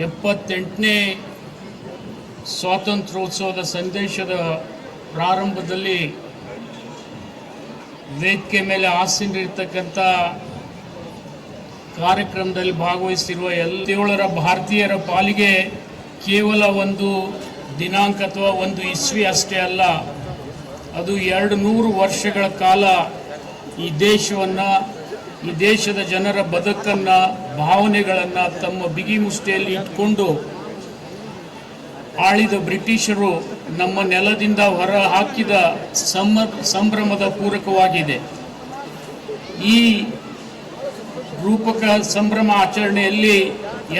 ಎಪ್ಪತ್ತೆಂಟನೇ ಸ್ವಾತಂತ್ರ್ಯೋತ್ಸವದ ಸಂದೇಶದ ಪ್ರಾರಂಭದಲ್ಲಿ ವೇದಿಕೆ ಮೇಲೆ ಆಸೀನರಿರ್ತಕ್ಕಂಥ ಕಾರ್ಯಕ್ರಮದಲ್ಲಿ ಭಾಗವಹಿಸಿರುವ ಎಲ್ಲ ಭಾರತೀಯರ ಪಾಲಿಗೆ ಕೇವಲ ಒಂದು ದಿನಾಂಕ ಅಥವಾ ಒಂದು ಇಸ್ವಿ ಅಷ್ಟೇ ಅಲ್ಲ, ಅದು ಎರಡು ನೂರು ವರ್ಷಗಳ ಕಾಲ ಈ ದೇಶವನ್ನು ಈ ದೇಶದ ಜನರ ಬದುಕನ್ನು, ಭಾವನೆಗಳನ್ನು ತಮ್ಮ ಬಿಗಿ ಮುಷ್ಟಿಯಲ್ಲಿ ಇಟ್ಕೊಂಡು ಆಳಿದ ಬ್ರಿಟಿಷರು ನಮ್ಮ ನೆಲದಿಂದ ಹೊರ ಹಾಕಿದ ಸಂಭ್ರಮದ ಪೂರಕವಾಗಿದೆ. ಈ ರೂಪಕ ಸಂಭ್ರಮ ಆಚರಣೆಯಲ್ಲಿ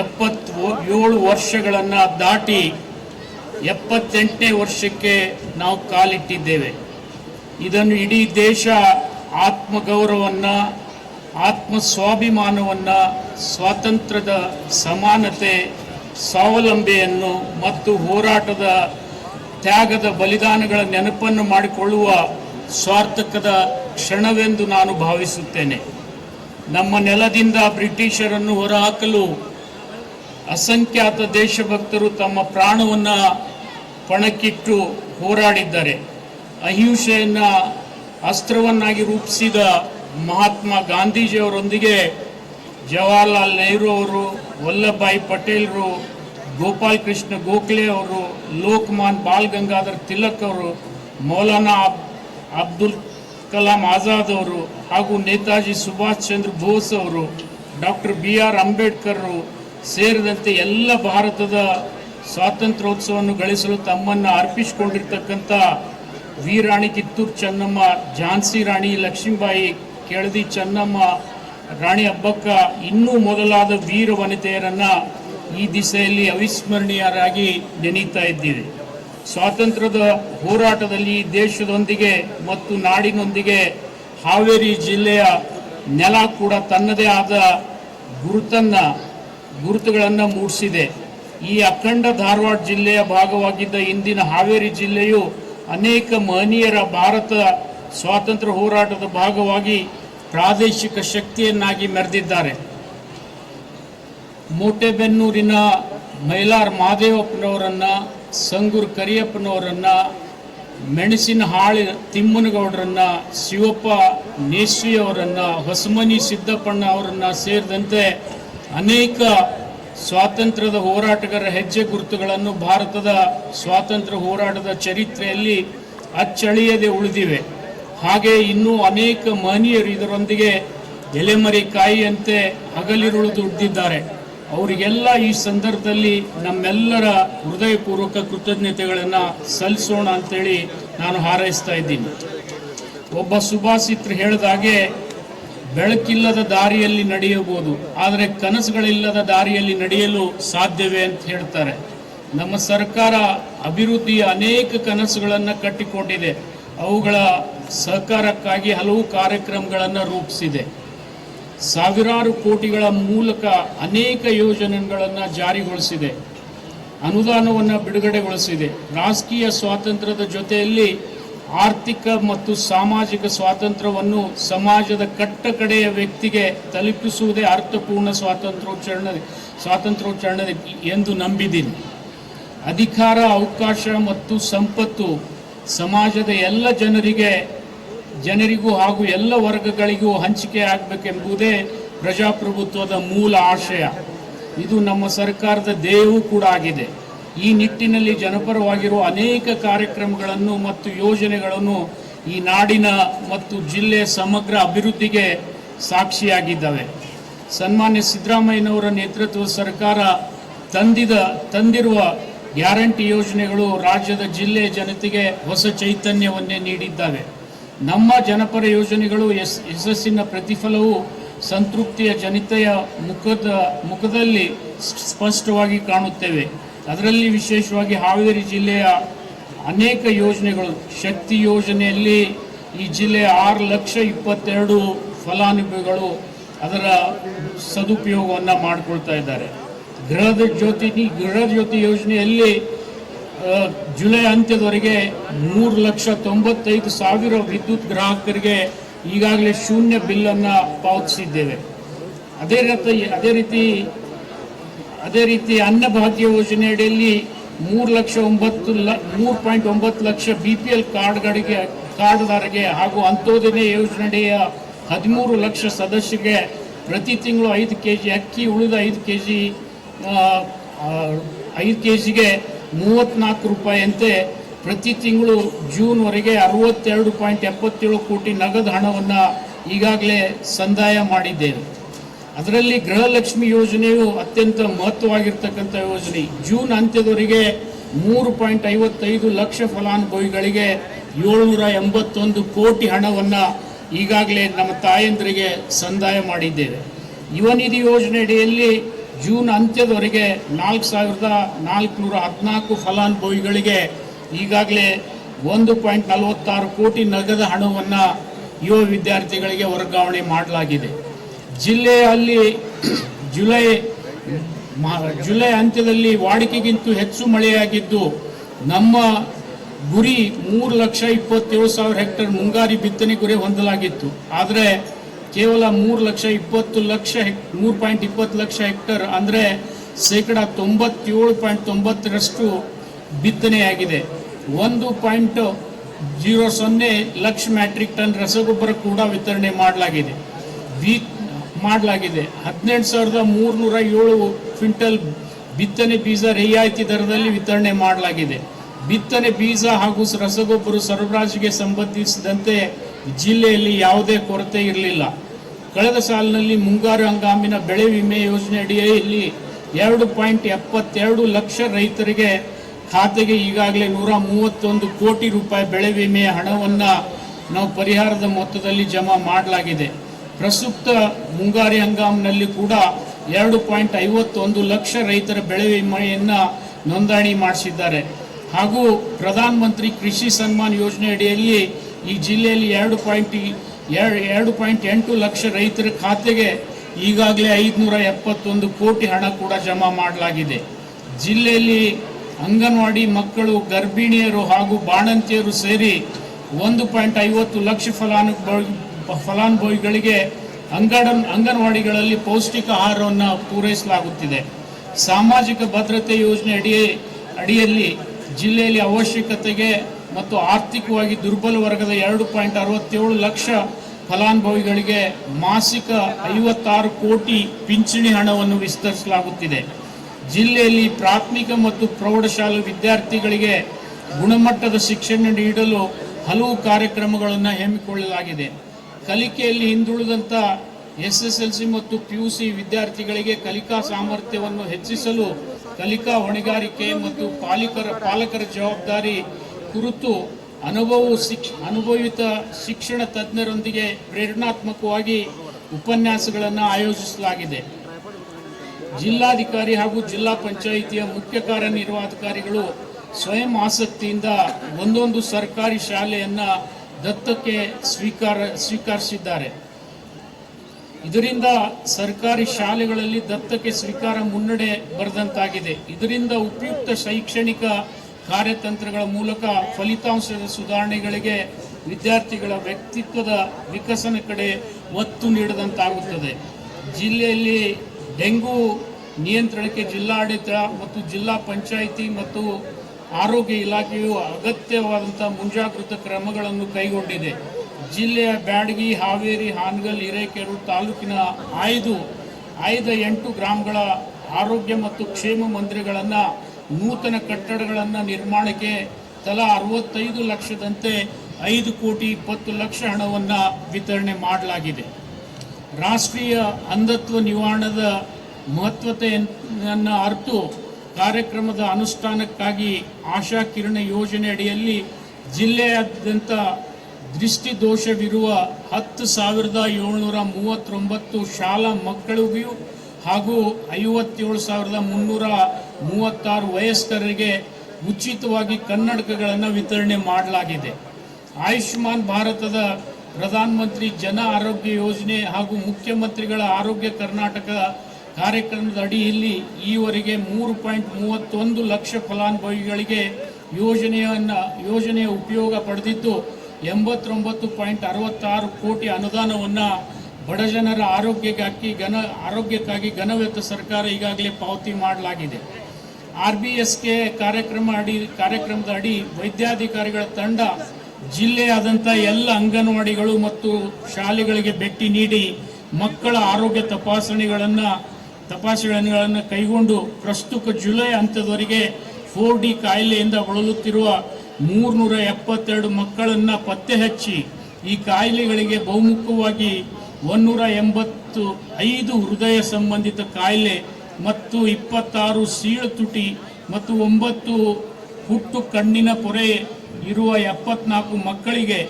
ಎಪ್ಪತ್ತು ಏಳು ವರ್ಷಗಳನ್ನು ದಾಟಿ ಎಪ್ಪತ್ತೆಂಟನೇ ವರ್ಷಕ್ಕೆ ನಾವು ಕಾಲಿಟ್ಟಿದ್ದೇವೆ. ಇದನ್ನು ಇಡೀ ದೇಶ ಆತ್ಮಗೌರವವನ್ನು ಆತ್ಮ ಸ್ವಾಭಿಮಾನವನ್ನು ಸ್ವಾತಂತ್ರ್ಯದ ಸಮಾನತೆ, ಸ್ವಾವಲಂಬಿಯನ್ನು ಮತ್ತು ಹೋರಾಟದ ತ್ಯಾಗದ ಬಲಿದಾನಗಳ ನೆನಪನ್ನು ಮಾಡಿಕೊಳ್ಳುವ ಸ್ವಾರ್ಥಕದ ಕ್ಷಣವೆಂದು ನಾನು ಭಾವಿಸುತ್ತೇನೆ. ನಮ್ಮ ನೆಲದಿಂದ ಬ್ರಿಟಿಷರನ್ನು ಹೊರಹಾಕಲು ಅಸಂಖ್ಯಾತ ದೇಶಭಕ್ತರು ತಮ್ಮ ಪ್ರಾಣವನ್ನು ಪಣಕ್ಕಿಟ್ಟು ಹೋರಾಡಿದ್ದಾರೆ. ಅಹಿಂಸೆಯನ್ನು ಅಸ್ತ್ರವನ್ನಾಗಿ ರೂಪಿಸಿದ ಮಹಾತ್ಮ ಗಾಂಧೀಜಿಯವರೊಂದಿಗೆ ಜವಾಹರ್ಲಾಲ್ ನೆಹರು ಅವರು ವಲ್ಲಭಾಯಿ ಪಟೇಲ್ರು ಗೋಪಾಲ್ ಕೃಷ್ಣ ಗೋಖಲೆ ಅವರು, ಲೋಕಮಾನ್ ಬಾಲ್ ಗಂಗಾಧರ್ ತಿಲಕ್ ಅವರು, ಮೌಲಾನಾ ಅಬ್- ಅಬ್ದುಲ್ ಕಲಾಂ ಆಜಾದ್ ಅವರು ಹಾಗೂ ನೇತಾಜಿ ಸುಭಾಷ್ ಚಂದ್ರ ಬೋಸ್ ಅವರು, ಡಾಕ್ಟರ್ ಬಿ ಆರ್ ಅಂಬೇಡ್ಕರ್ ಸೇರಿದಂತೆ ಎಲ್ಲ ಭಾರತದ ಸ್ವಾತಂತ್ರ್ಯೋತ್ಸವವನ್ನು ಗಳಿಸಲು ತಮ್ಮನ್ನು ಅರ್ಪಿಸಿಕೊಂಡಿರ್ತಕ್ಕಂಥ ವೀರಾಣಿ ಕಿತ್ತೂರು ಚೆನ್ನಮ್ಮ, ಝಾನ್ಸಿ ರಾಣಿ ಲಕ್ಷ್ಮೀಬಾಯಿ ಕೆಳದಿ ಚೆನ್ನಮ್ಮ, ರಾಣಿ ಹಬ್ಬಕ್ಕ ಇನ್ನೂ ಮೊದಲಾದ ವೀರ ವನಿತೆಯರನ್ನ ಈ ದಿಸೆಯಲ್ಲಿ ಅವಿಸ್ಮರಣೀಯರಾಗಿ ನೆನೀತಾ ಇದ್ದೀವಿ ಸ್ವಾತಂತ್ರ್ಯದ ಹೋರಾಟದಲ್ಲಿ ದೇಶದೊಂದಿಗೆ ಮತ್ತು ನಾಡಿನೊಂದಿಗೆ ಹಾವೇರಿ ಜಿಲ್ಲೆಯ ನೆಲ ಕೂಡ ತನ್ನದೇ ಆದ ಗುರುತನ್ನ, ಗುರುತುಗಳನ್ನು ಮೂಡಿಸಿದೆ. ಈ ಅಖಂಡ ಧಾರವಾಡ ಜಿಲ್ಲೆಯ ಭಾಗವಾಗಿದ್ದ ಇಂದಿನ ಹಾವೇರಿ ಜಿಲ್ಲೆಯು ಅನೇಕ ಮಹನೀಯರ ಭಾರತ ಸ್ವಾತಂತ್ರ್ಯ ಹೋರಾಟದ ಭಾಗವಾಗಿ ಪ್ರಾದೇಶಿಕ ಶಕ್ತಿಯನ್ನಾಗಿ ಮೆರೆದಿದ್ದಾರೆ. ಮೋಟೆಬೆನ್ನೂರಿನ ಮೈಲಾರ್ ಮಹದೇವಪ್ಪನವರನ್ನ ಸಂಗೂರ್ ಕರಿಯಪ್ಪನವರನ್ನ ಮೆಣಸಿನ ಹಾಳಿ ತಿಮ್ಮನಗೌಡರನ್ನ, ಶಿವಪ್ಪ ನೇಸ್ವಿಯವರನ್ನ ಹೊಸಮನಿ ಸಿದ್ದಪ್ಪಣ್ಣ ಅವರನ್ನ ಸೇರಿದಂತೆ ಅನೇಕ ಸ್ವಾತಂತ್ರ್ಯದ ಹೋರಾಟಗಾರರ ಹೆಜ್ಜೆ ಗುರುತುಗಳನ್ನು ಭಾರತದ ಸ್ವಾತಂತ್ರ್ಯ ಹೋರಾಟದ ಚರಿತ್ರೆಯಲ್ಲಿ ಅಚ್ಚಳಿಯದೆ ಉಳಿದಿವೆ. ಹಾಗೆ ಇನ್ನೂ ಅನೇಕ ಮಹನೀಯರು ಇದರೊಂದಿಗೆ ಎಲೆಮರಿ ಕಾಯಿಯಂತೆ ಹಗಲಿರುಳು ದುಡ್ದಿದ್ದಾರೆ. ಅವರಿಗೆಲ್ಲ ಈ ಸಂದರ್ಭದಲ್ಲಿ ನಮ್ಮೆಲ್ಲರ ಹೃದಯಪೂರ್ವಕ ಕೃತಜ್ಞತೆಗಳನ್ನು ಸಲ್ಲಿಸೋಣ ಅಂತೇಳಿ ನಾನು ಹಾರೈಸ್ತಾ ಇದ್ದೀನಿ. ಒಬ್ಬ ಸುಭಾಷಿತರು ಹೇಳಿದಾಗೆ ಬೆಳಕಿಲ್ಲದ ದಾರಿಯಲ್ಲಿ ನಡೆಯಬಹುದು, ಆದರೆ ಕನಸುಗಳಿಲ್ಲದ ದಾರಿಯಲ್ಲಿ ನಡೆಯಲು ಸಾಧ್ಯವೇ ಅಂತ ಹೇಳ್ತಾರೆ. ನಮ್ಮ ಸರ್ಕಾರ ಅಭಿವೃದ್ಧಿಯ ಅನೇಕ ಕನಸುಗಳನ್ನು ಕಟ್ಟಿಕೊಂಡಿದೆ. ಅವುಗಳ ಸಹಕಾರಕ್ಕಾಗಿ ಹಲವು ಕಾರ್ಯಕ್ರಮಗಳನ್ನು ರೂಪಿಸಿದೆ. ಸಾವಿರಾರು ಕೋಟಿಗಳ ಮೂಲಕ ಅನೇಕ ಯೋಜನೆಗಳನ್ನು ಜಾರಿಗೊಳಿಸಿದೆ. ಅನುದಾನವನ್ನು ಬಿಡುಗಡೆಗೊಳಿಸಿದೆ. ರಾಜಕೀಯ ಸ್ವಾತಂತ್ರ್ಯದ ಜೊತೆಯಲ್ಲಿ ಆರ್ಥಿಕ ಮತ್ತು ಸಾಮಾಜಿಕ ಸ್ವಾತಂತ್ರ್ಯವನ್ನು ಸಮಾಜದ ಕಟ್ಟ ಕಡೆಯ ವ್ಯಕ್ತಿಗೆ ತಲುಪಿಸುವುದೇ ಅರ್ಥಪೂರ್ಣ ಸ್ವಾತಂತ್ರ್ಯೋಚ್ಚಾರಣ ಸ್ವಾತಂತ್ರ್ಯೋಚ್ಚಾರಣ ಎಂದು ನಂಬಿದ್ದೀನಿ. ಅಧಿಕಾರ, ಅವಕಾಶ ಮತ್ತು ಸಂಪತ್ತು ಸಮಾಜದ ಎಲ್ಲ ಜನರಿಗೆ, ಜನರಿಗೂ ಹಾಗೂ ಎಲ್ಲ ವರ್ಗಗಳಿಗೂ ಹಂಚಿಕೆ ಆಗಬೇಕೆಂಬುದೇ ಪ್ರಜಾಪ್ರಭುತ್ವದ ಮೂಲ ಆಶಯ. ಇದು ನಮ್ಮ ಸರ್ಕಾರದ ದೇವು ಕೂಡ ಆಗಿದೆ. ಈ ನಿಟ್ಟಿನಲ್ಲಿ ಜನಪರವಾಗಿರುವ ಅನೇಕ ಕಾರ್ಯಕ್ರಮಗಳನ್ನು ಮತ್ತು ಯೋಜನೆಗಳನ್ನು ಈ ನಾಡಿನ ಮತ್ತು ಜಿಲ್ಲೆಯ ಸಮಗ್ರ ಅಭಿವೃದ್ಧಿಗೆ ಸಾಕ್ಷಿಯಾಗಿದ್ದಾವೆ. ಸನ್ಮಾನ್ಯ ಸಿದ್ದರಾಮಯ್ಯನವರ ನೇತೃತ್ವದ ಸರ್ಕಾರ ತಂದಿದ, ತಂದಿರುವ ಗ್ಯಾರಂಟಿ ಯೋಜನೆಗಳು ರಾಜ್ಯದ ಜಿಲ್ಲೆಯ ಜನತೆಗೆ ಹೊಸ ಚೈತನ್ಯವನ್ನೇ ನೀಡಿದ್ದಾವೆ. ನಮ್ಮ ಜನಪರ ಯೋಜನೆಗಳು ಯಶ್ ಯಶಸ್ಸಿನ ಪ್ರತಿಫಲವು ಸಂತೃಪ್ತಿಯ ಜನತೆಯ ಮುಖದ, ಮುಖದಲ್ಲಿ ಸ್ಪಷ್ಟವಾಗಿ ಕಾಣುತ್ತೇವೆ. ಅದರಲ್ಲಿ ವಿಶೇಷವಾಗಿ ಹಾವೇರಿ ಜಿಲ್ಲೆಯ ಅನೇಕ ಯೋಜನೆಗಳು. ಶಕ್ತಿ ಯೋಜನೆಯಲ್ಲಿ ಈ ಜಿಲ್ಲೆಯ ಆರು ಲಕ್ಷ ಇಪ್ಪತ್ತೆರಡು ಫಲಾನುಭವಿಗಳು ಅದರ ಸದುಪಯೋಗವನ್ನು ಮಾಡಿಕೊಳ್ತಾ ಇದ್ದಾರೆ. ಗೃಹದ ಜ್ಯೋತಿ ಗೃಹ ಜ್ಯೋತಿ ಯೋಜನೆಯಲ್ಲಿ ಜುಲೈ ಅಂತ್ಯದವರೆಗೆ ಮೂರು ಲಕ್ಷ ತೊಂಬತ್ತೈದು ಸಾವಿರ ವಿದ್ಯುತ್ ಗ್ರಾಹಕರಿಗೆ ಈಗಾಗಲೇ ಶೂನ್ಯ ಬಿಲ್ಲನ್ನು ಪಾವತಿಸಿದ್ದೇವೆ. ಅದೇ ರೀತಿ ಅದೇ ರೀತಿ ಅದೇ ರೀತಿ ಅನ್ನಭಾಗ್ಯ ಯೋಜನೆ ಅಡಿಯಲ್ಲಿ ಮೂರು ಲಕ್ಷ ಒಂಬತ್ತು ಲ, ಮೂರು ಪಾಯಿಂಟ್ ಒಂಬತ್ತು ಲಕ್ಷ ಬಿ ಪಿ ಎಲ್ ಕಾರ್ಡ್ಗಳಿಗೆ, ಕಾರ್ಡ್ದಾರರಿಗೆ ಹಾಗೂ ಅಂತ್ಯೋದಯ ಯೋಜನೆಯ ಹದಿಮೂರು ಲಕ್ಷ ಸದಸ್ಯರಿಗೆ ಪ್ರತಿ ತಿಂಗಳು ಐದು ಕೆ ಜಿ ಅಕ್ಕಿ, ಉಳಿದ ಐದು ಕೆ ಜಿ ಐದು ಕೆ ಜಿಗೆ ಮೂವತ್ತ್ನಾಲ್ಕು ರೂಪಾಯಿಯಂತೆ ಪ್ರತಿ ತಿಂಗಳು ಜೂನ್ವರೆಗೆ ಅರವತ್ತೆರಡು ಪಾಯಿಂಟ್ ಎಪ್ಪತ್ತೇಳು ಕೋಟಿ ನಗದು ಹಣವನ್ನು ಈಗಾಗಲೇ ಸಂದಾಯ ಮಾಡಿದ್ದೇವೆ. ಅದರಲ್ಲಿ ಗೃಹಲಕ್ಷ್ಮಿ ಯೋಜನೆಯು ಅತ್ಯಂತ ಮಹತ್ವವಾಗಿರ್ತಕ್ಕಂಥ ಯೋಜನೆ. ಜೂನ್ ಅಂತ್ಯದವರೆಗೆ ಮೂರು ಪಾಯಿಂಟ್ ಐವತ್ತೈದು ಲಕ್ಷ ಫಲಾನುಭವಿಗಳಿಗೆ ಏಳ್ನೂರ ಎಂಬತ್ತೊಂದು ಕೋಟಿ ಹಣವನ್ನು ಈಗಾಗಲೇ ನಮ್ಮ ತಾಯಂದರಿಗೆ ಸಂದಾಯ ಮಾಡಿದ್ದೇವೆ. ಯುವ ನಿಧಿ ಯೋಜನೆ ಜೂನ್ ಅಂತ್ಯದವರೆಗೆ ನಾಲ್ಕು ಸಾವಿರದ ನಾಲ್ಕುನೂರ ಹದಿನಾಲ್ಕು ಫಲಾನುಭವಿಗಳಿಗೆ ಈಗಾಗಲೇ ಒಂದು ಪಾಯಿಂಟ್ ನಲವತ್ತಾರು ಕೋಟಿ ನಗದ ಹಣವನ್ನು ಯುವ ವಿದ್ಯಾರ್ಥಿಗಳಿಗೆ ವರ್ಗಾವಣೆ ಮಾಡಲಾಗಿದೆ. ಜಿಲ್ಲೆಯಲ್ಲಿ ಜುಲೈ ಜುಲೈ ಅಂತ್ಯದಲ್ಲಿ ವಾಡಿಕೆಗಿಂತ ಹೆಚ್ಚು ಮಳೆಯಾಗಿದ್ದು, ನಮ್ಮ ಗುರಿ ಮೂರು ಲಕ್ಷ ಇಪ್ಪತ್ತೇಳು ಸಾವಿರ ಹೆಕ್ಟೇರ್ ಮುಂಗಾರಿ ಬಿತ್ತನೆ ಗುರಿ ಹೊಂದಲಾಗಿತ್ತು. ಆದರೆ ಕೇವಲ ಮೂರು ಲಕ್ಷ ಇಪ್ಪತ್ತು ಲಕ್ಷ ಹೆಕ್, ಮೂರು ಪಾಯಿಂಟ್ ಇಪ್ಪತ್ತು ಲಕ್ಷ ಹೆಕ್ಟರ್ ಅಂದರೆ ಶೇಕಡ ತೊಂಬತ್ತೇಳು ಪಾಯಿಂಟ್ ತೊಂಬತ್ತರಷ್ಟು ಬಿತ್ತನೆಯಾಗಿದೆ. ಒಂದು ಪಾಯಿಂಟ್ ಜೀರೋ ಸೊನ್ನೆ ಲಕ್ಷ ಮ್ಯಾಟ್ರಿಕ್ ಟನ್ ರಸಗೊಬ್ಬರ ಕೂಡ ವಿತರಣೆ ಮಾಡಲಾಗಿದೆ. ಬಿ ಮಾಡಲಾಗಿದೆ. ಹದಿನೆಂಟು ಸಾವಿರದ ಮೂರುನೂರ ಏಳು ಕ್ವಿಂಟಲ್ ಬಿತ್ತನೆ ಬೀಜ ರಿಯಾಯಿತಿ ದರದಲ್ಲಿ ವಿತರಣೆ ಮಾಡಲಾಗಿದೆ. ಬಿತ್ತನೆ ಬೀಜ ಹಾಗೂ ರಸಗೊಬ್ಬರ ಸರಬರಾಜಿಗೆ ಸಂಬಂಧಿಸಿದಂತೆ ಜಿಲ್ಲೆಯಲ್ಲಿ ಯಾವುದೇ ಕೊರತೆ ಇರಲಿಲ್ಲ. ಕಳೆದ ಸಾಲಿನಲ್ಲಿ ಮುಂಗಾರು ಹಂಗಾಮಿನ ಬೆಳೆ ವಿಮೆ ಯೋಜನೆ ಅಡಿಯಲ್ಲಿ ಎರಡು ಪಾಯಿಂಟ್ ಎಪ್ಪತ್ತೆರಡು ಲಕ್ಷ ರೈತರಿಗೆ ಖಾತೆಗೆ ಈಗಾಗಲೇ ನೂರ ಮೂವತ್ತೊಂದು ಕೋಟಿ ರೂಪಾಯಿ ಬೆಳೆ ವಿಮೆಯ ಹಣವನ್ನು ನಾವು ಪರಿಹಾರದ ಮೊತ್ತದಲ್ಲಿ ಜಮಾ ಮಾಡಲಾಗಿದೆ. ಪ್ರಸ್ತುತ ಮುಂಗಾರಿ ಹಂಗಾಮಿನಲ್ಲಿ ಕೂಡ ಎರಡು ಪಾಯಿಂಟ್ ಐವತ್ತೊಂದು ಲಕ್ಷ ರೈತರ ಬೆಳೆ ವಿಮೆಯನ್ನು ನೋಂದಣಿ ಮಾಡಿಸಿದ್ದಾರೆ. ಹಾಗೂ ಪ್ರಧಾನಮಂತ್ರಿ ಕೃಷಿ ಸನ್ಮಾನ್ ಯೋಜನೆ ಅಡಿಯಲ್ಲಿ ಈ ಜಿಲ್ಲೆಯಲ್ಲಿ ಎರಡು ಪಾಯಿಂಟ್ ಎರಡು ಎರಡು ಪಾಯಿಂಟ್ ಎಂಟು ಲಕ್ಷ ರೈತರ ಖಾತೆಗೆ ಈಗಾಗಲೇ ಐದುನೂರ ಎಪ್ಪತ್ತೊಂದು ಕೋಟಿ ಹಣ ಕೂಡ ಜಮಾ ಮಾಡಲಾಗಿದೆ. ಜಿಲ್ಲೆಯಲ್ಲಿ ಅಂಗನವಾಡಿ ಮಕ್ಕಳು, ಗರ್ಭಿಣಿಯರು ಹಾಗೂ ಬಾಣಂತಿಯರು ಸೇರಿ ಒಂದು ಪಾಯಿಂಟ್ ಐವತ್ತು ಲಕ್ಷ ಫಲಾನುಭವಿ, ಫಲಾನುಭವಿಗಳಿಗೆ ಅಂಗಡನ್ ಅಂಗನವಾಡಿಗಳಲ್ಲಿ ಪೌಷ್ಟಿಕ ಆಹಾರವನ್ನು ಪೂರೈಸಲಾಗುತ್ತಿದೆ. ಸಾಮಾಜಿಕ ಭದ್ರತೆ ಯೋಜನೆ ಅಡಿ ಅಡಿಯಲ್ಲಿ ಜಿಲ್ಲೆಯಲ್ಲಿ ಅವಶ್ಯಕತೆಗೆ ಮತ್ತು ಆರ್ಥಿಕವಾಗಿ ದುರ್ಬಲ ವರ್ಗದ ಎರಡು ಪಾಯಿಂಟ್ ಅರವತ್ತೇಳು ಲಕ್ಷ ಫಲಾನುಭವಿಗಳಿಗೆ ಮಾಸಿಕ ಐವತ್ತಾರು ಕೋಟಿ ಪಿಂಚಣಿ ಹಣವನ್ನು ವಿಸ್ತರಿಸಲಾಗುತ್ತಿದೆ. ಜಿಲ್ಲೆಯಲ್ಲಿ ಪ್ರಾಥಮಿಕ ಮತ್ತು ಪ್ರೌಢಶಾಲೆ ವಿದ್ಯಾರ್ಥಿಗಳಿಗೆ ಗುಣಮಟ್ಟದ ಶಿಕ್ಷಣ ನೀಡಲು ಹಲವು ಕಾರ್ಯಕ್ರಮಗಳನ್ನು ಹಮ್ಮಿಕೊಳ್ಳಲಾಗಿದೆ. ಕಲಿಕೆಯಲ್ಲಿ ಹಿಂದುಳಿದಂಥ ಎಸ್ ಎಸ್ ಎಲ್ ಸಿ ಮತ್ತು ಪಿ ಯು ಸಿ ವಿದ್ಯಾರ್ಥಿಗಳಿಗೆ ಕಲಿಕಾ ಸಾಮರ್ಥ್ಯವನ್ನು ಹೆಚ್ಚಿಸಲು ಕಲಿಕಾ ಹೊಣೆಗಾರಿಕೆ ಮತ್ತು ಪಾಲಿಕರ ಪಾಲಕರ ಜವಾಬ್ದಾರಿ ಕುರಿತು ಅನುಭವ ಶಿಕ್ಷ, ಅನುಭವಿತ ಶಿಕ್ಷಣ ತಜ್ಞರೊಂದಿಗೆ ಪ್ರೇರಣಾತ್ಮಕವಾಗಿ ಉಪನ್ಯಾಸಗಳನ್ನು ಆಯೋಜಿಸಲಾಗಿದೆ. ಜಿಲ್ಲಾಧಿಕಾರಿ ಹಾಗೂ ಜಿಲ್ಲಾ ಪಂಚಾಯಿತಿಯ ಮುಖ್ಯ ಕಾರ್ಯನಿರ್ವಾಹಕಾರಿಗಳು ಸ್ವಯಂ ಆಸಕ್ತಿಯಿಂದ ಒಂದೊಂದು ಸರ್ಕಾರಿ ಶಾಲೆಯನ್ನು ದತ್ತಕ್ಕೆ ಸ್ವೀಕಾರ, ಸ್ವೀಕರಿಸಿದ್ದಾರೆ. ಇದರಿಂದ ಸರ್ಕಾರಿ ಶಾಲೆಗಳಲ್ಲಿ ದತ್ತಕ್ಕೆ ಸ್ವೀಕಾರ ಮುನ್ನಡೆ ಬರೆದಂತಾಗಿದೆ. ಇದರಿಂದ ಉಪಯುಕ್ತ ಶೈಕ್ಷಣಿಕ ಕಾರ್ಯತಂತ್ರಗಳ ಮೂಲಕ ಫಲಿತಾಂಶದ ಸುಧಾರಣೆಗಳಿಗೆ ವಿದ್ಯಾರ್ಥಿಗಳ ವ್ಯಕ್ತಿತ್ವದ ವಿಕಸನ ಕಡೆ ಒತ್ತು ನೀಡದಂತಾಗುತ್ತದೆ. ಜಿಲ್ಲೆಯಲ್ಲಿ ಡೆಂಗು ನಿಯಂತ್ರಣಕ್ಕೆ ಜಿಲ್ಲಾಡಳಿತ ಮತ್ತು ಜಿಲ್ಲಾ ಪಂಚಾಯಿತಿ ಮತ್ತು ಆರೋಗ್ಯ ಇಲಾಖೆಯು ಅಗತ್ಯವಾದಂಥ ಮುಂಜಾಗೃತ ಕ್ರಮಗಳನ್ನು ಕೈಗೊಂಡಿದೆ. ಜಿಲ್ಲೆಯ ಬ್ಯಾಡಗಿ, ಹಾವೇರಿ, ಹಾನಗಲ್, ಹಿರೇಕೆರೂರು ತಾಲೂಕಿನ ಆಯ್ದು ಆಯ್ದ ಎಂಟು ಗ್ರಾಮಗಳ ಆರೋಗ್ಯ ಮತ್ತು ಕ್ಷೇಮ ಮಂದಿರಗಳನ್ನು ನೂತನ ಕಟ್ಟಡಗಳನ್ನು ನಿರ್ಮಾಣಕ್ಕೆ ತಲಾ ಅರವತ್ತೈದು ಲಕ್ಷದಂತೆ ಐದು ಕೋಟಿ ಇಪ್ಪತ್ತು ಲಕ್ಷ ಹಣವನ್ನು ವಿತರಣೆ ಮಾಡಲಾಗಿದೆ. ರಾಷ್ಟ್ರೀಯ ಅಂಧತ್ವ ನಿವಾರಣದ ಮಹತ್ವತೆಯನ್ನು ಅರ್ತು ಕಾರ್ಯಕ್ರಮದ ಅನುಷ್ಠಾನಕ್ಕಾಗಿ ಆಶಾ ಕಿರಣ ಯೋಜನೆ ಅಡಿಯಲ್ಲಿ ಜಿಲ್ಲೆಯಾದ್ಯಂತ ದೃಷ್ಟಿದೋಷವಿರುವ ಹತ್ತು ಸಾವಿರದ ಏಳ್ನೂರ ಮೂವತ್ತೊಂಬತ್ತು ಶಾಲಾ ಮಕ್ಕಳಿಗೂ ಹಾಗೂ ಐವತ್ತೇಳು ಸಾವಿರದ ಮುನ್ನೂರ ಮೂವತ್ತಾರು ವಯಸ್ಕರಿಗೆ ಉಚಿತವಾಗಿ ಕನ್ನಡಕಗಳನ್ನು ವಿತರಣೆ ಮಾಡಲಾಗಿದೆ. ಆಯುಷ್ಮಾನ್ ಭಾರತದ ಪ್ರಧಾನಮಂತ್ರಿ ಜನ ಆರೋಗ್ಯ ಯೋಜನೆ ಹಾಗೂ ಮುಖ್ಯಮಂತ್ರಿಗಳ ಆರೋಗ್ಯ ಕರ್ನಾಟಕ ಕಾರ್ಯಕ್ರಮದ ಅಡಿಯಲ್ಲಿ ಈವರೆಗೆ ಮೂರು ಪಾಯಿಂಟ್ ಮೂವತ್ತೊಂದು ಲಕ್ಷ ಫಲಾನುಭವಿಗಳಿಗೆ ಯೋಜನೆಯನ್ನು, ಯೋಜನೆಯ ಉಪಯೋಗ ಪಡೆದಿದ್ದು, ಎಂಬತ್ತೊಂಬತ್ತು ಪಾಯಿಂಟ್ ಅರವತ್ತಾರು ಕೋಟಿ ಅನುದಾನವನ್ನು ಬಡಜನರ ಆರೋಗ್ಯಕ್ಕಾಗಿ ಘನ, ಆರೋಗ್ಯಕ್ಕಾಗಿ ಘನವೆತ್ತ ಸರ್ಕಾರ ಈಗಾಗಲೇ ಪಾವತಿ ಮಾಡಲಾಗಿದೆ. ಆರ್ ಬಿ ಎಸ್ ಕೆ ಕಾರ್ಯಕ್ರಮ ಅಡಿ, ಕಾರ್ಯಕ್ರಮದ ಅಡಿ ವೈದ್ಯಾಧಿಕಾರಿಗಳ ತಂಡ ಜಿಲ್ಲೆಯಾದಂಥ ಎಲ್ಲ ಅಂಗನವಾಡಿಗಳು ಮತ್ತು ಶಾಲೆಗಳಿಗೆ ಭೇಟಿ ನೀಡಿ ಮಕ್ಕಳ ಆರೋಗ್ಯ ತಪಾಸಣೆಗಳನ್ನು ತಪಾಸಣೆಗಳನ್ನು ಕೈಗೊಂಡು ಪ್ರಸ್ತುತ ಜುಲೈ ಹಂತದವರೆಗೆ ಫೋರ್ ಡಿ ಕಾಯಿಲೆಯಿಂದ ಬಳಲುತ್ತಿರುವ ಮೂರ್ನೂರ ಎಪ್ಪತ್ತೆರಡು ಮಕ್ಕಳನ್ನು ಪತ್ತೆ ಹಚ್ಚಿ ಈ ಕಾಯಿಲೆಗಳಿಗೆ ಬಹುಮುಖವಾಗಿ ಒನ್ನೂರ ಎಂಬತ್ತು ಐದು ಹೃದಯ ಸಂಬಂಧಿತ ಕಾಯಿಲೆ ಮತ್ತು ಇಪ್ಪತ್ತಾರು ಸೀಳು ತುಟಿ ಮತ್ತು ಒಂಬತ್ತು ಹುಟ್ಟು ಕಣ್ಣಿನ ಪೊರೆ ಇರುವ ಎಪ್ಪತ್ನಾಲ್ಕು ಮಕ್ಕಳಿಗೆ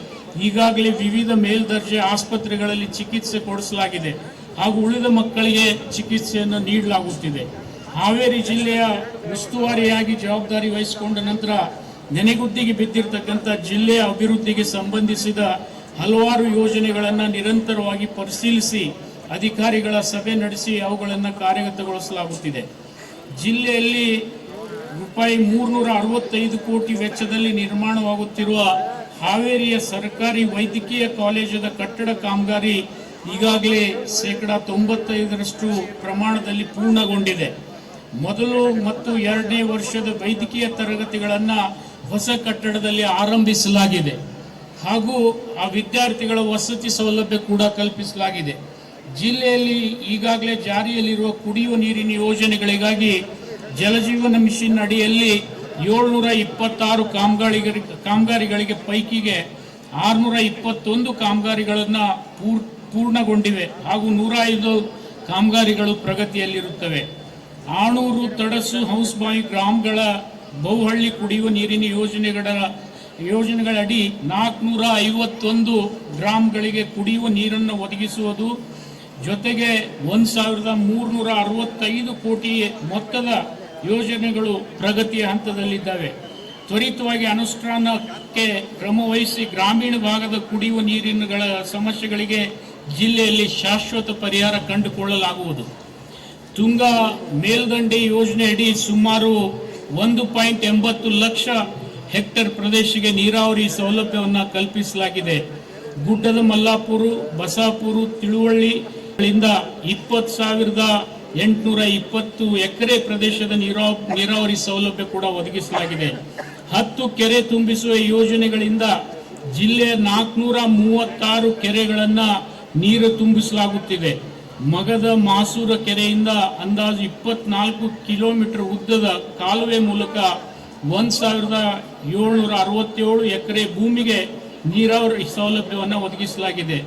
ಈಗಾಗಲೇ ವಿವಿಧ ಮೇಲ್ದರ್ಜೆ ಆಸ್ಪತ್ರೆಗಳಲ್ಲಿ ಚಿಕಿತ್ಸೆ ಕೊಡಿಸಲಾಗಿದೆ ಹಾಗೂ ಉಳಿದ ಮಕ್ಕಳಿಗೆ ಚಿಕಿತ್ಸೆಯನ್ನು ನೀಡಲಾಗುತ್ತಿದೆ. ಹಾವೇರಿ ಜಿಲ್ಲೆಯ ಉಸ್ತುವಾರಿಯಾಗಿ ಜವಾಬ್ದಾರಿ ವಹಿಸಿಕೊಂಡ ನಂತರ ನೆನೆಗುದ್ದಿಗೆ ಬಿದ್ದಿರತಕ್ಕಂಥ ಜಿಲ್ಲೆಯ ಅಭಿವೃದ್ಧಿಗೆ ಸಂಬಂಧಿಸಿದ ಹಲವಾರು ಯೋಜನೆಗಳನ್ನು ನಿರಂತರವಾಗಿ ಪರಿಶೀಲಿಸಿ ಅಧಿಕಾರಿಗಳ ಸಭೆ ನಡೆಸಿ ಅವುಗಳನ್ನು ಕಾರ್ಯಗತಗೊಳಿಸಲಾಗುತ್ತಿದೆ. ಜಿಲ್ಲೆಯಲ್ಲಿ ರೂಪಾಯಿ ಮೂರ್ನೂರ ಅರವತ್ತೈದು ಕೋಟಿ ವೆಚ್ಚದಲ್ಲಿ ನಿರ್ಮಾಣವಾಗುತ್ತಿರುವ ಹಾವೇರಿಯ ಸರ್ಕಾರಿ ವೈದ್ಯಕೀಯ ಕಾಲೇಜದ ಕಟ್ಟಡ ಕಾಮಗಾರಿ ಈಗಾಗಲೇ ಶೇಕಡ ತೊಂಬತ್ತೈದರಷ್ಟು ಪ್ರಮಾಣದಲ್ಲಿ ಪೂರ್ಣಗೊಂಡಿದೆ. ಮೊದಲು ಮತ್ತು ಎರಡನೇ ವರ್ಷದ ವೈದ್ಯಕೀಯ ತರಗತಿಗಳನ್ನು ಹೊಸ ಕಟ್ಟಡದಲ್ಲಿ ಆರಂಭಿಸಲಾಗಿದೆ. ಹಾಗೂ ಆ ವಿದ್ಯಾರ್ಥಿಗಳ ವಸತಿ ಸೌಲಭ್ಯ ಕೂಡ ಕಲ್ಪಿಸಲಾಗಿದೆ. ಜಿಲ್ಲೆಯಲ್ಲಿ ಈಗಾಗಲೇ ಜಾರಿಯಲ್ಲಿರುವ ಕುಡಿಯುವ ನೀರಿನ ಯೋಜನೆಗಳಿಗಾಗಿ ಜಲಜೀವನ ಮಿಷನ್ ಅಡಿಯಲ್ಲಿ ಏಳ್ನೂರ ಇಪ್ಪತ್ತಾರು ಕಾಮಗಾರಿಗಳಿಗೆ ಪೈಕಿಗೆ ಆರುನೂರ ಇಪ್ಪತ್ತೊಂದು ಕಾಮಗಾರಿಗಳನ್ನು ಪೂರ್, ಪೂರ್ಣಗೊಂಡಿವೆ ಹಾಗೂ ನೂರ ಐದು ಕಾಮಗಾರಿಗಳು ಪ್ರಗತಿಯಲ್ಲಿರುತ್ತವೆ. ಆಣೂರು ತಡಸು ಹೌಸ್ಬಾಯಿ ಗ್ರಾಮಗಳ ಬಹುಹಳ್ಳಿ ಕುಡಿಯುವ ನೀರಿನ ಯೋಜನೆಗಳ, ಯೋಜನೆಗಳಡಿ ನಾಲ್ಕುನೂರ ಐವತ್ತೊಂದು ಗ್ರಾಮಗಳಿಗೆ ಕುಡಿಯುವ ನೀರನ್ನು ಒದಗಿಸುವುದು ಜೊತೆಗೆ ಒಂದು ಸಾವಿರದ ಮೂರ್ನೂರ ಅರವತ್ತೈದು ಕೋಟಿ ಮೊತ್ತದ ಯೋಜನೆಗಳು ಪ್ರಗತಿಯ ಹಂತದಲ್ಲಿದ್ದಾವೆ. ತ್ವರಿತವಾಗಿ ಅನುಷ್ಠಾನಕ್ಕೆ ಕ್ರಮವಹಿಸಿ ಗ್ರಾಮೀಣ ಭಾಗದ ಕುಡಿಯುವ ನೀರಿನಗಳ ಸಮಸ್ಯೆಗಳಿಗೆ ಜಿಲ್ಲೆಯಲ್ಲಿ ಶಾಶ್ವತ ಪರಿಹಾರ ಕಂಡುಕೊಳ್ಳಲಾಗುವುದು. ತುಂಗಾ ಮೇಲ್ದಂಡೆ ಯೋಜನೆಯಡಿ ಸುಮಾರು ಒಂದು ಪಾಯಿಂಟ್ ಎಂಬತ್ತು ಲಕ್ಷ ಹೆಕ್ಟೇರ್ ಪ್ರದೇಶಕ್ಕೆ ನೀರಾವರಿ ಸೌಲಭ್ಯವನ್ನು ಕಲ್ಪಿಸಲಾಗಿದೆ. ಗುಡ್ಡದ ಮಲ್ಲಾಪುರು, ಬಸಾಪುರು ತಿಳುವಳ್ಳಿಗಳಿಂದ ಇಪ್ಪತ್ತು ಸಾವಿರದ ಎಂಟುನೂರ ಇಪ್ಪತ್ತು ಎಕರೆ ಪ್ರದೇಶದ ನೀರಾ ನೀರಾವರಿ ಸೌಲಭ್ಯ ಕೂಡ ಒದಗಿಸಲಾಗಿದೆ. ಹತ್ತು ಕೆರೆ ತುಂಬಿಸುವ ಯೋಜನೆಗಳಿಂದ ಜಿಲ್ಲೆಯ ನಾಲ್ಕುನೂರ ಮೂವತ್ತಾರು ಕೆರೆಗಳನ್ನು ನೀರು ತುಂಬಿಸಲಾಗುತ್ತಿದೆ. ಮಗದ ಮಾಸೂರ ಕೆರೆಯಿಂದ ಅಂದಾಜು ಇಪ್ಪತ್ನಾಲ್ಕು ಕಿಲೋಮೀಟರ್ ಉದ್ದದ ಕಾಲುವೆ ಮೂಲಕ ಒಂದು ಸಾವಿರದ ಏಳ್ನೂರ ಅರವತ್ತೇಳು ಎಕರೆ ಭೂಮಿಗೆ ನೀರಾವರಿ ಸೌಲಭ್ಯವನ್ನು ಒದಗಿಸಲಾಗಿದೆ.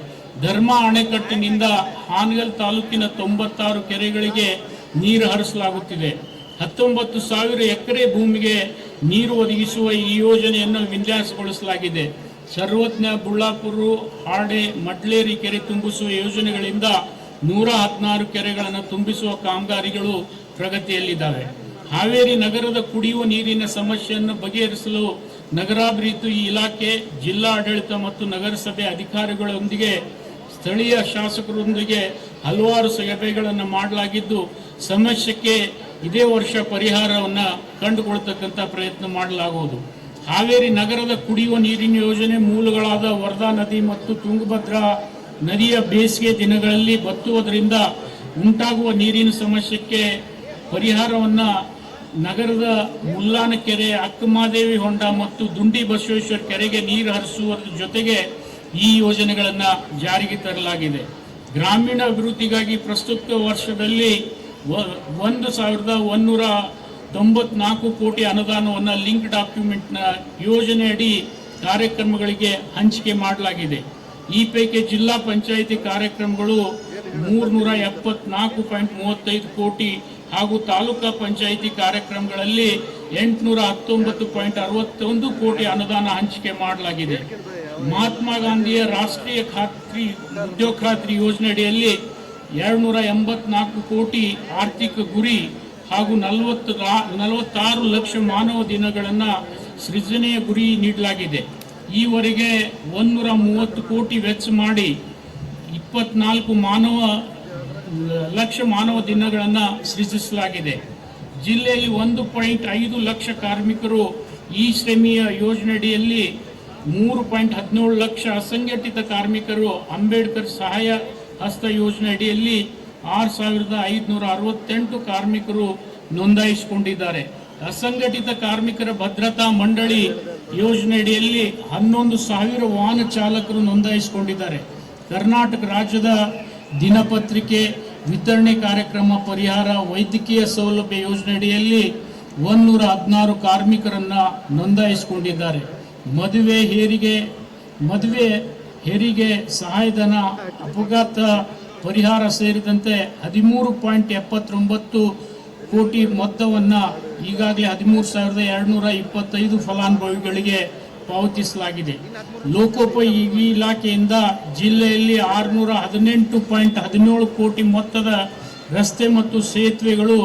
ಧರ್ಮ ಅಣೆಕಟ್ಟಿನಿಂದ ಹಾನಗಲ್ ತಾಲೂಕಿನ ತೊಂಬತ್ತಾರು ಕೆರೆಗಳಿಗೆ ನೀರು ಹರಿಸಲಾಗುತ್ತಿದೆ. ಹತ್ತೊಂಬತ್ತು ಸಾವಿರ ಎಕರೆ ಭೂಮಿಗೆ ನೀರು ಒದಗಿಸುವ ಈ ಯೋಜನೆಯನ್ನು ವಿನ್ಯಾಸಗೊಳಿಸಲಾಗಿದೆ. ಸರ್ವಜ್ಞ ಬುಳ್ಳಾಪುರ, ಹಾಡೆ, ಮಡ್ಲೇರಿ ಕೆರೆ ತುಂಬಿಸುವ ಯೋಜನೆಗಳಿಂದ ನೂರ ಹದಿನಾರು ಕೆರೆಗಳನ್ನು ತುಂಬಿಸುವ ಕಾಮಗಾರಿಗಳು ಪ್ರಗತಿಯಲ್ಲಿದ್ದಾವೆ. ಹಾವೇರಿ ನಗರದ ಕುಡಿಯುವ ನೀರಿನ ಸಮಸ್ಯೆಯನ್ನು ಬಗೆಹರಿಸಲು ನಗರಾಭಿವೃದ್ಧಿ ಇಲಾಖೆ ಜಿಲ್ಲಾ ಆಡಳಿತ ಮತ್ತು ನಗರಸಭೆ ಅಧಿಕಾರಿಗಳೊಂದಿಗೆ ಸ್ಥಳೀಯ ಶಾಸಕರೊಂದಿಗೆ ಹಲವಾರು ಸಭೆಗಳನ್ನು ಮಾಡಲಾಗಿದ್ದು, ಸಮಸ್ಯೆಗೆ ಇದೇ ವರ್ಷ ಪರಿಹಾರವನ್ನು ಕಂಡುಕೊಳ್ತಕ್ಕಂಥ ಪ್ರಯತ್ನ ಮಾಡಲಾಗುವುದು. ಹಾವೇರಿ ನಗರದ ಕುಡಿಯುವ ನೀರಿನ ಯೋಜನೆ ಮೂಲಗಳಾದ ವರದಾ ನದಿ ಮತ್ತು ತುಂಗಭದ್ರಾ ನದಿಯ ಬೇಸಿಗೆ ದಿನಗಳಲ್ಲಿ ಬತ್ತುವುದರಿಂದ ಉಂಟಾಗುವ ನೀರಿನ ಸಮಸ್ಯೆಗೆ ಪರಿಹಾರವನ್ನು ನಗರದ ಮುಲ್ಲಾನ ಕೆರೆ ಅಕ್ಕಮಾದೇವಿ ಹೊಂಡ ಮತ್ತು ದುಂಡಿ ಬಸವೇಶ್ವರ ಕೆರೆಗೆ ನೀರು ಹರಿಸುವ ಜೊತೆಗೆ ಈ ಯೋಜನೆಗಳನ್ನು ಜಾರಿಗೆ ತರಲಾಗಿದೆ. ಗ್ರಾಮೀಣ ಅಭಿವೃದ್ಧಿಗಾಗಿ ಪ್ರಸ್ತುತ ವರ್ಷದಲ್ಲಿ ಒಂದು ಸಾವಿರದ ಒಂದೂರ ತೊಂಬತ್ನಾಲ್ಕು ಕೋಟಿ ಅನುದಾನವನ್ನು ಲಿಂಕ್ ಡಾಕ್ಯುಮೆಂಟ್ನ ಯೋಜನೆಯಡಿ ಕಾರ್ಯಕ್ರಮಗಳಿಗೆ ಹಂಚಿಕೆ ಮಾಡಲಾಗಿದೆ. ಈ ಪೈಕಿ ಜಿಲ್ಲಾ ಪಂಚಾಯಿತಿ ಕಾರ್ಯಕ್ರಮಗಳು ಮೂರ್ನೂರ ಎಪ್ಪತ್ನಾಲ್ಕು ಪಾಯಿಂಟ್ ಮೂವತ್ತೈದು ಕೋಟಿ ಹಾಗೂ ತಾಲೂಕಾ ಪಂಚಾಯಿತಿ ಕಾರ್ಯಕ್ರಮಗಳಲ್ಲಿ ಎಂಟುನೂರ ಹತ್ತೊಂಬತ್ತು ಪಾಯಿಂಟ್ ಅರವತ್ತೊಂದು ಕೋಟಿ ಅನುದಾನ ಹಂಚಿಕೆ ಮಾಡಲಾಗಿದೆ. ಮಹಾತ್ಮ ಗಾಂಧಿಯ ರಾಷ್ಟ್ರೀಯ ಖಾತ್ರಿ, ಉದ್ಯೋಗ ಖಾತ್ರಿ ಯೋಜನೆಯಡಿಯಲ್ಲಿ ಎರಡ್ನೂರ ಎಂಬತ್ನಾಲ್ಕು ಕೋಟಿ ಆರ್ಥಿಕ ಗುರಿ ಹಾಗೂ ನಲವತ್ತು ನಲವತ್ತಾರು ಲಕ್ಷ ಮಾನವ ದಿನಗಳನ್ನು ಸೃಜನೆಯ ಗುರಿ ನೀಡಲಾಗಿದೆ. ಈವರೆಗೆ ಒಂದೂರ ಮೂವತ್ತು ಕೋಟಿ ವೆಚ್ಚ ಮಾಡಿ ಇಪ್ಪತ್ನಾಲ್ಕು ಮಾನವ, ಲಕ್ಷ ಮಾನವ ದಿನಗಳನ್ನು ಸೃಜಿಸಲಾಗಿದೆ. ಜಿಲ್ಲೆಯಲ್ಲಿ ಒಂದು ಪಾಯಿಂಟ್ ಐದು ಲಕ್ಷ ಕಾರ್ಮಿಕರು ಈ ಶ್ರಮಿಯ ಯೋಜನೆಯಡಿಯಲ್ಲಿ ಮೂರು ಪಾಯಿಂಟ್ ಹದಿನೇಳು ಲಕ್ಷ ಅಸಂಘಟಿತ ಕಾರ್ಮಿಕರು ಅಂಬೇಡ್ಕರ್ ಸಹಾಯ ಹಸ್ತ ಯೋಜನೆ ಅಡಿಯಲ್ಲಿ ಆರು ಸಾವಿರದ ಐದುನೂರ ಅರವತ್ತೆಂಟು ಕಾರ್ಮಿಕರು ನೋಂದಾಯಿಸಿಕೊಂಡಿದ್ದಾರೆ. ಅಸಂಘಟಿತ ಕಾರ್ಮಿಕರ ಭದ್ರತಾ ಮಂಡಳಿ ಯೋಜನೆಯಡಿಯಲ್ಲಿ ಹನ್ನೊಂದು ಸಾವಿರ ವಾಹನ ಚಾಲಕರು ನೋಂದಾಯಿಸಿಕೊಂಡಿದ್ದಾರೆ. ಕರ್ನಾಟಕ ರಾಜ್ಯದ ದಿನಪತ್ರಿಕೆ, ವಿತರಣೆ ಕಾರ್ಯಕ್ರಮ ಪರಿಹಾರ, ವೈದ್ಯಕೀಯ ಸೌಲಭ್ಯ ಯೋಜನೆಯಡಿಯಲ್ಲಿ ಒಂದೂರ ಹದಿನಾರು ಕಾರ್ಮಿಕರನ್ನು ನೋಂದಾಯಿಸಿಕೊಂಡಿದ್ದಾರೆ. ಮದುವೆ ಹೇರಿಗೆ, ಮದುವೆ ಹೆರಿಗೆ ಸಹಾಯಧನ ಅಪಘಾತ ಪರಿಹಾರ ಸೇರಿದಂತೆ ಹದಿಮೂರು ಪಾಯಿಂಟ್ ಎಪ್ಪತ್ತೊಂಬತ್ತು ಕೋಟಿ ಮೊತ್ತವನ್ನು ಈಗಾಗಲೇ ಹದಿಮೂರು ಸಾವಿರದ ಎರಡುನೂರ ಇಪ್ಪತ್ತೈದು ಫಲಾನುಭವಿಗಳಿಗೆ ಪಾವತಿಸಲಾಗಿದೆ. ಲೋಕೋಪಯೋಗಿ ಇಲಾಖೆಯಿಂದ ಜಿಲ್ಲೆಯಲ್ಲಿ ಆರುನೂರ ಹದಿನೆಂಟು ಪಾಯಿಂಟ್ ಹದಿನೇಳು ಕೋಟಿ ಮೊತ್ತದ ರಸ್ತೆ ಮತ್ತು ಸೇತುವೆಗಳು,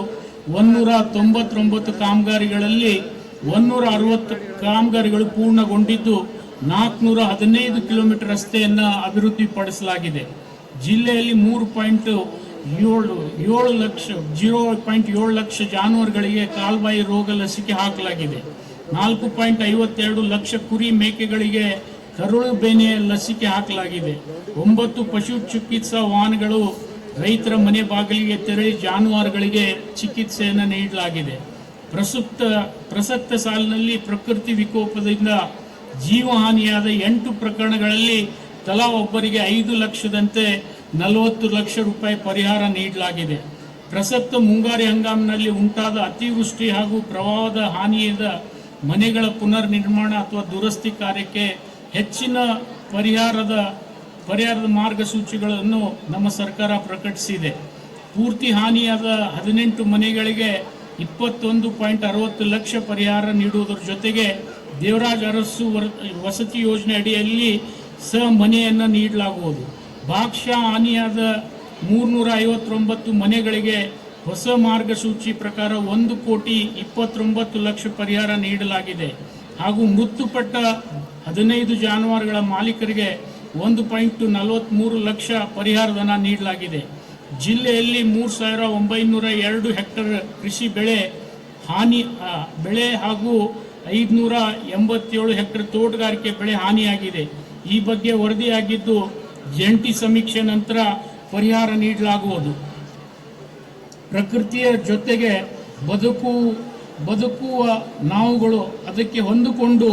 ಒಂದೂರ ತೊಂಬತ್ತೊಂಬತ್ತು ಕಾಮಗಾರಿಗಳಲ್ಲಿ ಒಂದೂರ ಅರವತ್ತು ಕಾಮಗಾರಿಗಳು ಪೂರ್ಣಗೊಂಡಿದ್ದು ನಾಲ್ಕುನೂರ ಹದಿನೈದು ಕಿಲೋಮೀಟರ್ ರಸ್ತೆಯನ್ನು ಅಭಿವೃದ್ಧಿಪಡಿಸಲಾಗಿದೆ. ಜಿಲ್ಲೆಯಲ್ಲಿ ಮೂರು ಪಾಯಿಂಟ್ ಏಳು ಏಳು ಲಕ್ಷ, ಜೀರೋ ಪಾಯಿಂಟ್ ಏಳು ಲಕ್ಷ ಜಾನುವಾರುಗಳಿಗೆ ಕಾಲ್ಬಾಯಿ ರೋಗ ಲಸಿಕೆ ಹಾಕಲಾಗಿದೆ. ನಾಲ್ಕು ಪಾಯಿಂಟ್ ಐವತ್ತೆರಡು ಲಕ್ಷ ಕುರಿ ಮೇಕೆಗಳಿಗೆ ಕರುಳು ಬೇನೆ ಲಸಿಕೆ ಹಾಕಲಾಗಿದೆ. ಒಂಬತ್ತು ಪಶು ಚಿಕಿತ್ಸಾ ವಾಹನಗಳು ರೈತರ ಮನೆ ಬಾಗಿಲಿಗೆ ತೆರಳಿ ಜಾನುವಾರುಗಳಿಗೆ ಚಿಕಿತ್ಸೆಯನ್ನು ನೀಡಲಾಗಿದೆ. ಪ್ರಸುಪ್ತ, ಪ್ರಸಕ್ತ ಸಾಲಿನಲ್ಲಿ ಪ್ರಕೃತಿ ವಿಕೋಪದಿಂದ ಜೀವಹಾನಿಯಾದ ಎಂಟು ಪ್ರಕರಣಗಳಲ್ಲಿ ತಲಾ ಒಬ್ಬರಿಗೆ ಐದು ಲಕ್ಷದಂತೆ ನಲವತ್ತು ಲಕ್ಷ ರೂಪಾಯಿ ಪರಿಹಾರ ನೀಡಲಾಗಿದೆ. ಪ್ರಸಕ್ತ ಮುಂಗಾರಿ ಹಂಗಾಮಿನಲ್ಲಿ ಉಂಟಾದ ಅತಿವೃಷ್ಟಿ ಹಾಗೂ ಪ್ರವಾಹದ ಹಾನಿಯಾದ ಮನೆಗಳ ಪುನರ್ ನಿರ್ಮಾಣ ಅಥವಾ ದುರಸ್ತಿ ಕಾರ್ಯಕ್ಕೆ ಹೆಚ್ಚಿನ ಪರಿಹಾರದ ಪರಿಹಾರದ ಮಾರ್ಗಸೂಚಿಗಳನ್ನು ನಮ್ಮ ಸರ್ಕಾರ ಪ್ರಕಟಿಸಿದೆ. ಪೂರ್ತಿ ಹಾನಿಯಾದ ಹದಿನೆಂಟು ಮನೆಗಳಿಗೆ ಇಪ್ಪತ್ತೊಂದು ಪಾಯಿಂಟ್ ಅರವತ್ತು ಲಕ್ಷ ಪರಿಹಾರ ನೀಡುವುದರ ಜೊತೆಗೆ ದೇವರಾಜ್ ಅರಸು ವಸತಿ ಯೋಜನೆ ಅಡಿಯಲ್ಲಿ ಸಹ ಮನೆಯನ್ನು ನೀಡಲಾಗುವುದು. ಭಾಗಶಃ ಹಾನಿಯಾದ ಮೂರ್ನೂರ ಐವತ್ತೊಂಬತ್ತು ಮನೆಗಳಿಗೆ ಹೊಸ ಮಾರ್ಗಸೂಚಿ ಪ್ರಕಾರ ಒಂದು ಕೋಟಿ ಇಪ್ಪತ್ತೊಂಬತ್ತು ಲಕ್ಷ ಪರಿಹಾರ ನೀಡಲಾಗಿದೆ. ಹಾಗೂ ಮೃತುಪಟ್ಟ ಹದಿನೈದು ಜಾನುವಾರುಗಳ ಮಾಲೀಕರಿಗೆ ಒಂದು ಪಾಯಿಂಟ್ ನಲವತ್ತ್ಮೂರು ಲಕ್ಷ ಪರಿಹಾರಧನ ನೀಡಲಾಗಿದೆ. ಜಿಲ್ಲೆಯಲ್ಲಿ ಮೂರು ಸಾವಿರ ಒಂಬೈನೂರ ಎರಡು ಹೆಕ್ಟರ್ ಕೃಷಿ ಬೆಳೆ ಹಾನಿ ಬೆಳೆ ಹಾಗೂ ಐದುನೂರ ಎಂಬತ್ತೇಳು ಹೆಕ್ಟರ್ ತೋಟಗಾರಿಕೆ ಬೆಳೆ ಹಾನಿಯಾಗಿದೆ. ಈ ಬಗ್ಗೆ ವರದಿಯಾಗಿದ್ದು ಜಂಟಿ ಸಮೀಕ್ಷೆ ನಂತರ ಪರಿಹಾರ ನೀಡಲಾಗುವುದು. ಪ್ರಕೃತಿಯ ಜೊತೆಗೆ ಬದುಕು, ಬದುಕುವ ನಾವುಗಳು ಅದಕ್ಕೆ ಹೊಂದಿಕೊಂಡು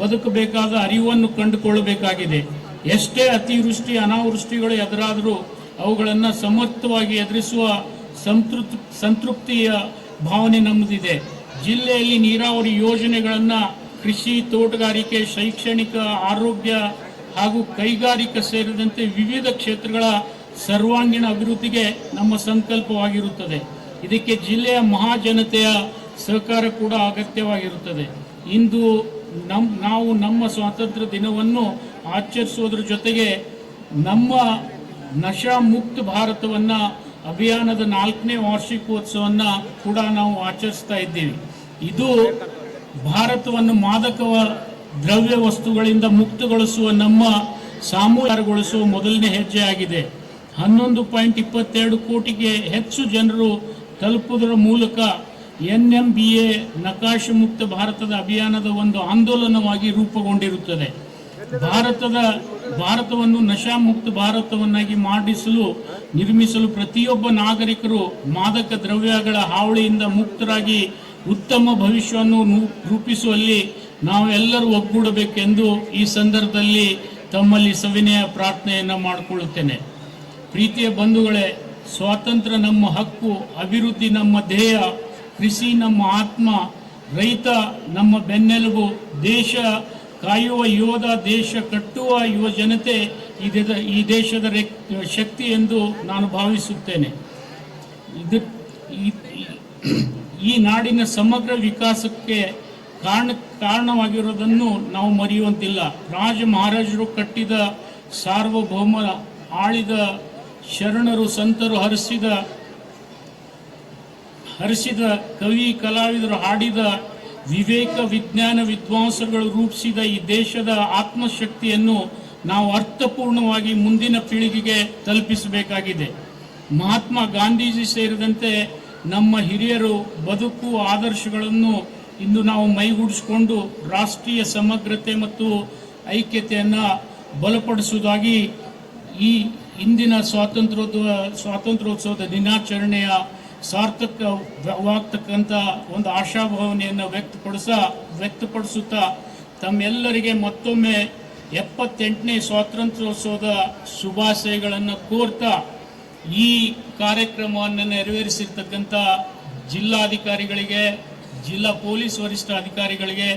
ಬದುಕಬೇಕಾದ ಅರಿವನ್ನು ಕಂಡುಕೊಳ್ಳಬೇಕಾಗಿದೆ. ಎಷ್ಟೇ ಅತಿವೃಷ್ಟಿ, ಅನಾವೃಷ್ಟಿಗಳು ಎದುರಾದರೂ ಅವುಗಳನ್ನು ಸಮರ್ಥವಾಗಿ ಎದುರಿಸುವ ಸಂತೃಪ್ ಸಂತೃಪ್ತಿಯ ಭಾವನೆ ನಮ್ಮದಿದೆ. ಜಿಲ್ಲೆಯಲ್ಲಿ ನೀರಾವರಿ ಯೋಜನೆಗಳನ್ನು ಕೃಷಿ, ತೋಟಗಾರಿಕೆ, ಶೈಕ್ಷಣಿಕ, ಆರೋಗ್ಯ ಹಾಗೂ ಕೈಗಾರಿಕಾ ಸೇರಿದಂತೆ ವಿವಿಧ ಕ್ಷೇತ್ರಗಳ ಸರ್ವಾಂಗೀಣ ಅಭಿವೃದ್ಧಿಗೆ ನಮ್ಮ ಸಂಕಲ್ಪವಾಗಿರುತ್ತದೆ. ಇದಕ್ಕೆ ಜಿಲ್ಲೆಯ ಮಹಾಜನತೆಯ ಸಹಕಾರ ಕೂಡ ಅಗತ್ಯವಾಗಿರುತ್ತದೆ. ಇಂದು ನಮ್, ನಾವು ನಮ್ಮ ಸ್ವಾತಂತ್ರ್ಯ ದಿನವನ್ನು ಆಚರಿಸುವುದರ ಜೊತೆಗೆ ನಮ್ಮ ನಶಾ ಮುಕ್ತ ಭಾರತವನ್ನ ಅಭಿಯಾನದ ನಾಲ್ಕನೇ ವಾರ್ಷಿಕೋತ್ಸವನ್ನ ಕೂಡ ನಾವು ಆಚರಿಸ್ತಾ ಇದ್ದೀವಿ. ಇದು ಭಾರತವನ್ನು ಮಾದಕ ದ್ರವ್ಯ ವಸ್ತುಗಳಿಂದ ಮುಕ್ತಗೊಳಿಸುವ ನಮ್ಮ ಸಾಮೂಹಿಕಗೊಳಿಸುವ ಮೊದಲನೇ ಹೆಜ್ಜೆ ಆಗಿದೆ. ಹನ್ನೊಂದು ಪಾಯಿಂಟ್ ಇಪ್ಪತ್ತೆರಡು ಕೋಟಿಗೆ ಹೆಚ್ಚು ಜನರು ತಲುಪುವುದರ ಮೂಲಕ ಎನ್ ಎಂ ಬಿ ಎ ನಕಾಶ ಮುಕ್ತ ಭಾರತದ ಅಭಿಯಾನದ ಒಂದು ಆಂದೋಲನವಾಗಿ ರೂಪುಗೊಂಡಿರುತ್ತದೆ. ಭಾರತದ ಭಾರತವನ್ನು ನಶಾಮುಕ್ತ ಭಾರತವನ್ನಾಗಿ ಮಾಡಿಸಲು, ನಿರ್ಮಿಸಲು ಪ್ರತಿಯೊಬ್ಬ ನಾಗರಿಕರು ಮಾದಕ ದ್ರವ್ಯಗಳ ಹಾವಳಿಯಿಂದ ಮುಕ್ತರಾಗಿ ಉತ್ತಮ ಭವಿಷ್ಯವನ್ನು ರೂಪಿಸುವಲ್ಲಿ ನಾವೆಲ್ಲರೂ ಒಗ್ಗೂಡಬೇಕೆಂದು ಈ ಸಂದರ್ಭದಲ್ಲಿ ತಮ್ಮಲ್ಲಿ ಸವಿನಯ ಪ್ರಾರ್ಥನೆಯನ್ನು ಮಾಡಿಕೊಳ್ಳುತ್ತೇನೆ. ಪ್ರೀತಿಯ ಬಂಧುಗಳೇ, ಸ್ವಾತಂತ್ರ್ಯ ನಮ್ಮ ಹಕ್ಕು, ಅಭಿವೃದ್ಧಿ ನಮ್ಮ ಧ್ಯೇಯ, ಕೃಷಿ ನಮ್ಮ ಆತ್ಮ, ರೈತ ನಮ್ಮ ಬೆನ್ನೆಲುಬು, ದೇಶ ಕಾಯುವ ಯೋಧ, ದೇಶ ಕಟ್ಟುವ ಯುವ ಜನತೆ ಈ ದೇಶದ ಶಕ್ತಿ ಎಂದು ನಾನು ಭಾವಿಸುತ್ತೇನೆ. ಇದು, ಈ ನಾಡಿನ ಸಮಗ್ರ ವಿಕಾಸಕ್ಕೆ ಕಾರಣ ಕಾರಣವಾಗಿರೋದನ್ನು ನಾವು ಮರೆಯುವಂತಿಲ್ಲ. ರಾಜ ಮಹಾರಾಜರು ಕಟ್ಟಿದ ಸಾರ್ವಭೌಮ ಆಳಿದ ಶರಣರು, ಸಂತರು ಹರಿಸಿದ ಹರಿಸಿದ ಕವಿ, ಕಲಾವಿದರು ಹಾಡಿದ ವಿವೇಕ ವಿಜ್ಞಾನ ವಿದ್ವಾಂಸಗಳು ರೂಪಿಸಿದ ಈ ದೇಶದ ಆತ್ಮಶಕ್ತಿಯನ್ನು ನಾವು ಅರ್ಥಪೂರ್ಣವಾಗಿ ಮುಂದಿನ ಪೀಳಿಗೆಗೆ ತಲುಪಿಸಬೇಕಾಗಿದೆ. ಮಹಾತ್ಮ ಗಾಂಧೀಜಿ ಸೇರಿದಂತೆ ನಮ್ಮ ಹಿರಿಯರು ಬದುಕು ಆದರ್ಶಗಳನ್ನು ಇಂದು ನಾವು ಮೈಗೂಡಿಸಿಕೊಂಡು ರಾಷ್ಟ್ರೀಯ ಸಮಗ್ರತೆ ಮತ್ತು ಐಕ್ಯತೆಯನ್ನು ಬಲಪಡಿಸುವುದಾಗಿ ಈ ಇಂದಿನ ಸ್ವಾತಂತ್ರ್ಯೋತ್ಸವ ಸ್ವಾತಂತ್ರ್ಯೋತ್ಸವದ ದಿನಾಚರಣೆಯ ಸಾರ್ಥಕವಾಗ್ತಕ್ಕಂಥ ಒಂದು ಆಶಾಭಾವನೆಯನ್ನು ವ್ಯಕ್ತಪಡಿಸ, ವ್ಯಕ್ತಪಡಿಸುತ್ತಾ ತಮ್ಮೆಲ್ಲರಿಗೆ ಮತ್ತೊಮ್ಮೆ ಎಪ್ಪತ್ತೆಂಟನೇ ಸ್ವಾತಂತ್ರ್ಯೋತ್ಸವದ ಶುಭಾಶಯಗಳನ್ನು ಕೋರ್ತಾ ಈ ಕಾರ್ಯಕ್ರಮವನ್ನು ನೆರವೇರಿಸಿರ್ತಕ್ಕಂಥ ಜಿಲ್ಲಾಧಿಕಾರಿಗಳಿಗೆ, ಜಿಲ್ಲಾ ಪೊಲೀಸ್ ವರಿಷ್ಠ ಅಧಿಕಾರಿಗಳಿಗೆ,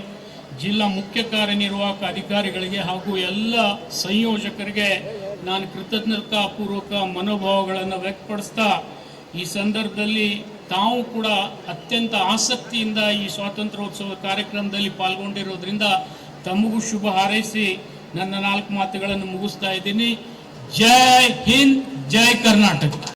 ಜಿಲ್ಲಾ ಮುಖ್ಯ ಕಾರ್ಯನಿರ್ವಾಹಕ ಅಧಿಕಾರಿಗಳಿಗೆ ಹಾಗೂ ಎಲ್ಲ ಸಂಯೋಜಕರಿಗೆ ನಾನು ಕೃತಜ್ಞತಾಪೂರ್ವಕ ಮನೋಭಾವಗಳನ್ನು ವ್ಯಕ್ತಪಡಿಸ್ತಾ ಈ ಸಂದರ್ಭದಲ್ಲಿ ತಾವು ಕೂಡ ಅತ್ಯಂತ ಆಸಕ್ತಿಯಿಂದ ಈ ಸ್ವಾತಂತ್ರ್ಯೋತ್ಸವ ಕಾರ್ಯಕ್ರಮದಲ್ಲಿ ಪಾಲ್ಗೊಂಡಿರೋದ್ರಿಂದ ತಮಗೂ ಶುಭ ಹಾರೈಸಿ ನನ್ನ ನಾಲ್ಕು ಮಾತುಗಳನ್ನು ಮುಗಿಸ್ತಾ ಇದ್ದೀನಿ. ಜೈ ಹಿಂದ್, ಜೈ ಕರ್ನಾಟಕ.